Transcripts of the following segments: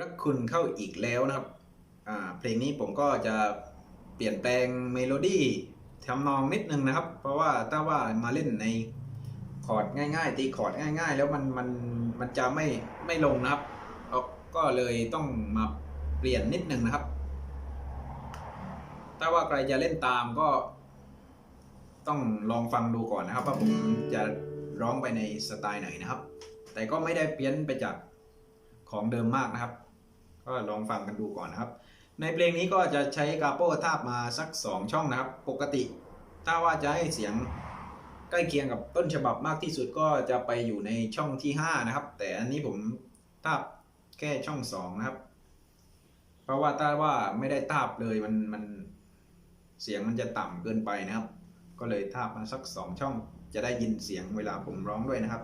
รักคุณเข้าอีกแล้วนะครับอ่าเพลงนี้ผมก็จะเปลี่ยนแปลงเมโลดี้ทำนองนิดนึงนะครับ เพราะว่าถ้าว่ามาเล่นในคอร์ดง่าย ๆ ตีคอร์ดง่าย ๆ แล้วมันมันมันจะไม่ไม่ลงนะครับเอาก็เลยต้องมาเปลี่ยนนิดนึงนะครับ ถ้าว่าใครจะเล่นตามก็ ต้องลองฟังดูก่อนนะครับว่าผมจะร้องไปในสไตล์ไหนนะครับ แต่ก็ไม่ได้เพี้ยนไปจาก ของเดิมมากนะครับ ก็ลองฟังกันดูก่อนนะครับ ในเพลงนี้ก็จะใช้กาโป้ทาบมาสัก 2 ช่องนะครับ ปกติ ถ้าว่าจะให้เสียงใกล้เคียงกับต้นฉบับมากที่สุดก็จะไปอยู่ในช่องที่ 5 นะครับ แต่อันนี้ผมทาบแค่ช่อง 2 นะครับ เพราะว่าถ้าว่าไม่ได้ทาบเลยมันมันเสียงมันจะต่ำเกินไปนะครับ ก็เลยทาบมาสัก 2 ช่องจะได้ยินเสียงเวลาผมร้องด้วยนะครับ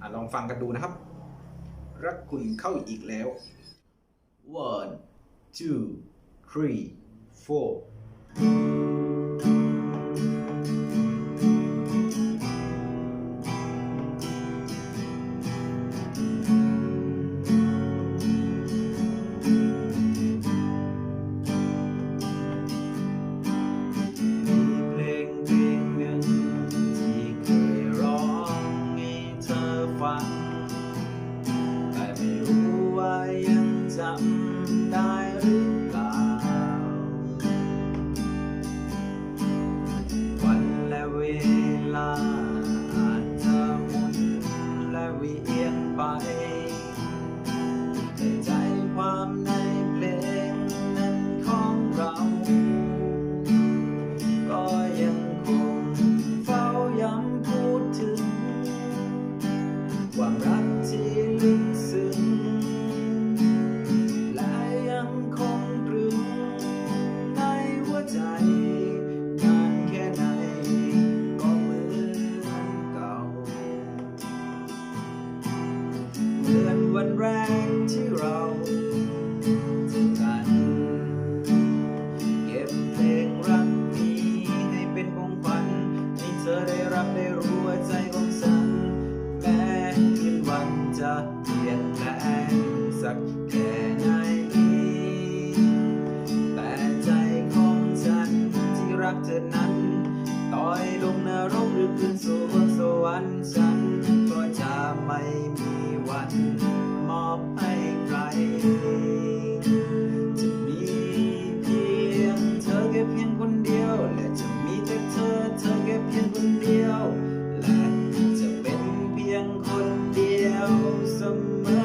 อลองฟังกันดูนะครับ รักคุณเข้าอีกแล้ว one two three four มีเเหมือนวันแรกที่เราเจอกันเก็บเพลงรักนี้ให้เป็นของขวัญให้เธอได้รับได้รู้ว่าใจของฉัน เดี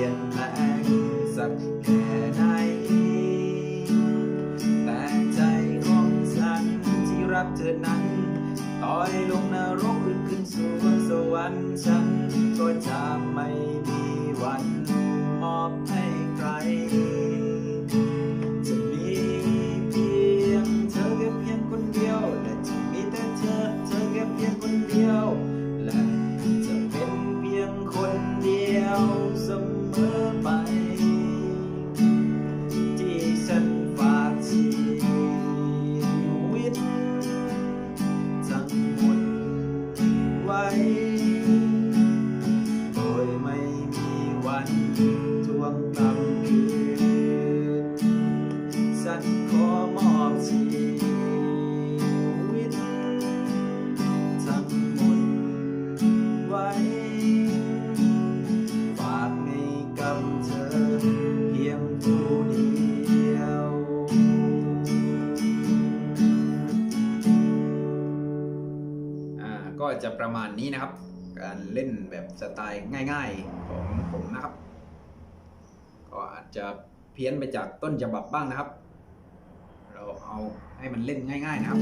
ลี่ยนแปลงสักแค่ไหน แต่ใจของฉันที่รักเธอนั้น ต่อยลงนรกหรือขึ้นสู่สวรรค์ฉัน ก็จะไม่มีวันมอบให้ใคร ก็จะประมาณนี้นะครับ การเล่นแบบสไตล์ง่าย ๆของผมนะครับ ก็อาจจะเพี้ยนไปจากต้นฉบับบ้างนะครับ เราเอาให้มันเล่นง่าย ๆนะครับ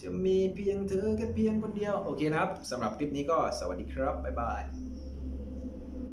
จะมีเพียงเธอแค่เพียงคนเดียว โอเคนะครับสำหรับคลิปนี้ก็สวัสดีครับ บ๊ายบาย